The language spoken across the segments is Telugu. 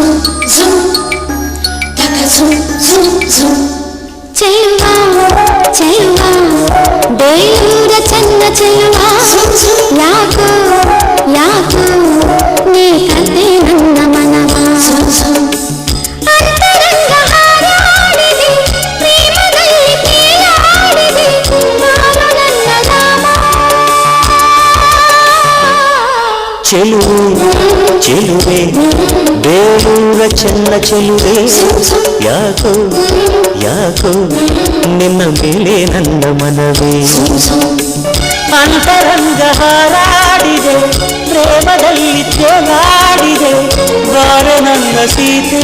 zum zum taka zum zum zum చేయవా చేయవా దేవుడ చంద్ర చెలువు చెలువే ಬೇರೂರ ಚೆನ್ನ ಚೆಲುವೆ ಯಾಕೋ ಯಾಕೋ ನಿನ್ನ ಮೇಲೆ ನನ್ನ ಮನವೇ ಅಂತರಂಗ ಹಾರಾಡಿದೆ ಪ್ರೇಮದಲ್ಲಿ ತೇಲಾಡಿದೆ ಬಾರ ನನ್ನ ಸೀತೆ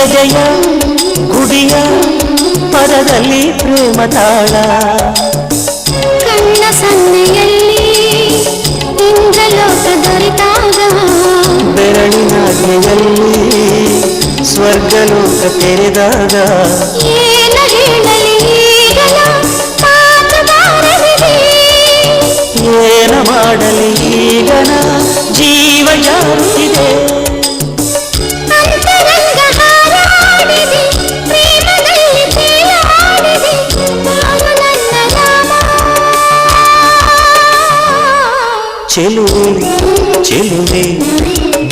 ಎದೆಯ ಗುಡಿಯ ಪದದಲ್ಲಿ ಪ್ರೇಮ ತಾಳ ಕಣ್ಣ ಸನ್ನೆಯಲ್ಲಿ ಇಂದ್ರಲೋಕ ದೊರೆತಾಗ ಬೆರಳಿನಾಜ್ಞೆಯಲ್ಲಿ ಸ್ವರ್ಗಲೋಕ ತೆರೆದಾಗ. ಹೇಳಲಿ ಏನ ಮಾಡಲಿ చెలువే చెలువే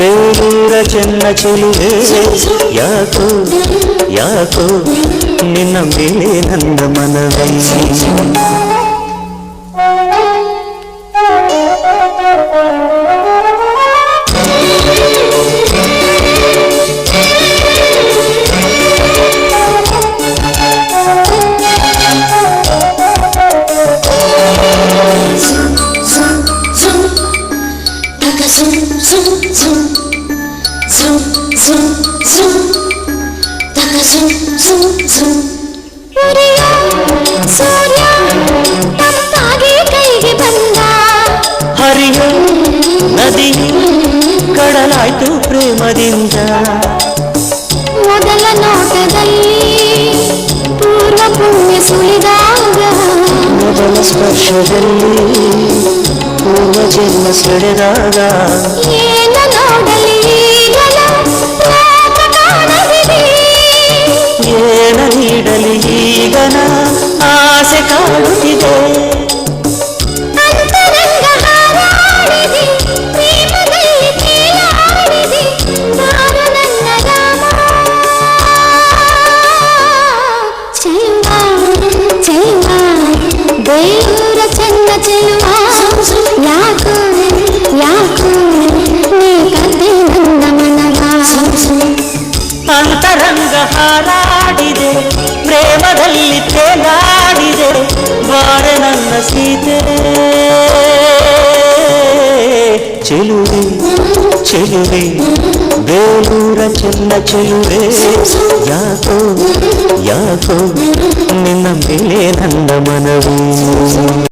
దేవుర చెన్న చెలువే. యాకో యాకో నిన్న మేలే నంద మనవై. ಚೆಲುವೆ ಬೇರೂರ ಚೆನ್ನ ಚೆಲುವೆ ಯಾಕೋ ಯಾಕೋ ನಿನ್ನ ಮೇಲೆ ನನ್ನ ಮನವೇ ಉರಿಯ ಸೂರ್ಯ ತಂಪಾಗಿ ಕೈಗೆ ಬಂದ ಹರಿಯ ನದಿ ಕಡಲಾಯ್ತು ಪ್ರೇಮದಿಂದ ಮೊದಲ ನೋಟದಲ್ಲಿ ಪೂರ್ವ ಪುಣ್ಯ ಸುಳಿದಾಗ ಮೊದಲ ಸ್ಪರ್ಶದಲ್ಲಿ పూర్వజన్మ సెడరాగా ಅಂತರಂಗ ಹಾರಾಡಿದೆ ಪ್ರೇಮದಲ್ಲಿ ತೇಲಾಡಿದೆ ಬಾರ ನನ್ನ ಸೀತೆ ಚೆಲುವೆ ಚೆಲುವೆ ಬೇಲೂರ ಚೆನ್ನ ಚೆಲುವೆ ಯಾಕೋ ಯಾಕೋ ನಿನ್ನ ಮೇಲೆ ನನ್ನ ಮನವೇ